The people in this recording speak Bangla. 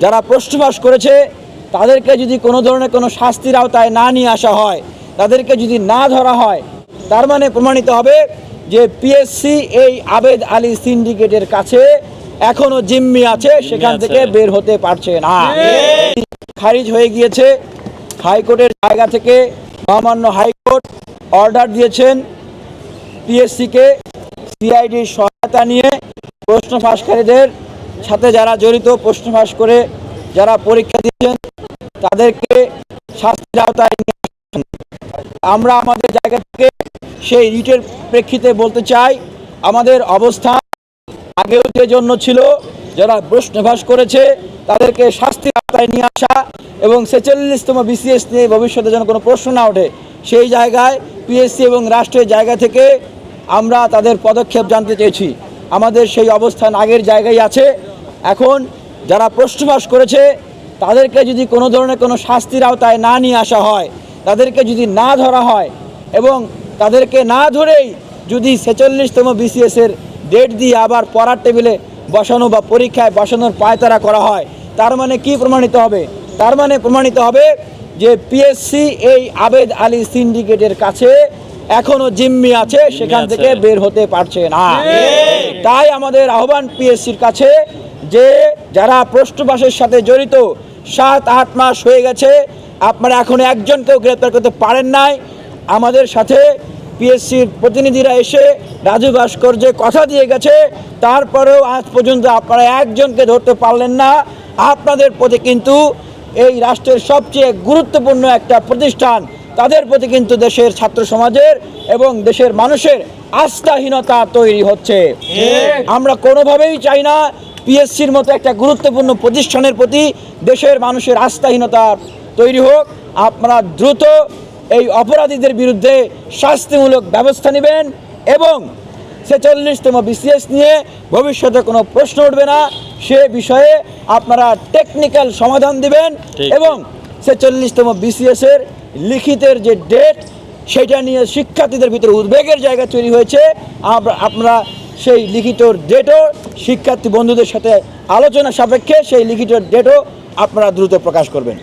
যারা প্রশ্নবাস করেছে তাদেরকে যদি কোনো ধরনের কোনো শাস্তির আওতায় না নিয়ে আসা হয় তাদেরকে যদি না ধরা হয় তার মানে প্রমাণিত হবে যে পিএসসি এই আবেদ আলী সিন্ডিকেটের কাছে এখনও জিম্মি আছে সেখান থেকে বের হতে পারছে না। খারিজ হয়ে গিয়েছে। হাইকোর্টের জায়গা থেকে মহামান্য হাইকোর্ট অর্ডার দিয়েছেন পিএসসিকে সিআইডির সহায়তা নিয়ে প্রশ্ন ফাঁসকারীদের সাথে যারা জড়িত প্রশ্ন ফাঁস করে যারা পরীক্ষা দিয়েছেন, তাদেরকে শাস্তির আওতায় আমরা আমাদের জায়গা থেকে সেই রিটের প্রেক্ষিতে বলতে চাই, আমাদের অবস্থান আগেও যে জন্য ছিল, যারা প্রশ্নভাস করেছে, তাদেরকে শাস্তির আওতায় নিয়ে আসা এবং ছেচল্লিশতম বিসিএস নিয়ে ভবিষ্যতে যেন কোনো প্রশ্ন না ওঠে, সেই জায়গায় পিএসসি এবং রাষ্ট্রের জায়গা থেকে আমরা তাদের পদক্ষেপ জানতে চেয়েছি। আমাদের সেই অবস্থান আগের জায়গায় আছে। এখন যারা প্রশ্নবাস করেছে তাদেরকে যদি কোনো ধরনের কোনো শাস্তির আওতায় না নিয়ে আসা হয় তাদেরকে যদি না ধরা হয় এবং তাদেরকে না ধরেই যদি ছেচল্লিশতম বিসিএসের ডেট দিয়ে আবার পড়ার টেবিলে বসানো বা পরীক্ষায় বসানোর পায়তারা করা হয় তার মানে কি প্রমাণিত হবে? তার মানে প্রমাণিত হবে যে পিএসসি এই আবেদ আলী সিন্ডিকেটের কাছে এখনও জিম্মি আছে সেখান থেকে বের হতে পারছে না। তাই আমাদের আহ্বান পিএসসির কাছে যে যারা প্রশ্নবাসের সাথে জড়িত, সাত, আট মাস হয়ে গেছে, আপনারা এখন একজনকেও গ্রেপ্তার করতে পারেন নাই। আমাদের সাথে পিএসসির প্রতিনিধিরা এসে রাজু ভাস্কর যে কথা দিয়ে গেছে। তারপরেও আজ পর্যন্ত আপনারা একজনকে ধরতে পারলেন না। আপনাদের প্রতি কিন্তু এই রাষ্ট্রের সবচেয়ে গুরুত্বপূর্ণ একটা প্রতিষ্ঠান তাদের প্রতি কিন্তু দেশের ছাত্র সমাজের এবং দেশের মানুষের আস্থাহীনতা তৈরি হচ্ছে। আমরা কোনোভাবেই চাই না পিএসসির মতো একটা গুরুত্বপূর্ণ প্রতিষ্ঠানের প্রতি দেশের মানুষের আস্থাহীনতা তৈরি হোক। আপনারা দ্রুত এই অপরাধীদের বিরুদ্ধে শাস্তিমূলক ব্যবস্থা নেবেন এবং ছেচল্লিশতম বিসিএস নিয়ে ভবিষ্যতে কোনো প্রশ্ন উঠবে না। সে বিষয়ে আপনারা টেকনিক্যাল সমাধান দিবেন এবং ছেচল্লিশতম বিসিএস এর লিখিতের যে ডেট সেটা নিয়ে শিক্ষার্থীদের ভিতরে উদ্বেগের জায়গা তৈরি হয়েছে। আমরা- আপনারা সেই লিখিত ডেটও শিক্ষার্থী বন্ধুদের সাথে আলোচনা সাপেক্ষে সেই লিখিত ডেটও আপনারা দ্রুত প্রকাশ করবেন।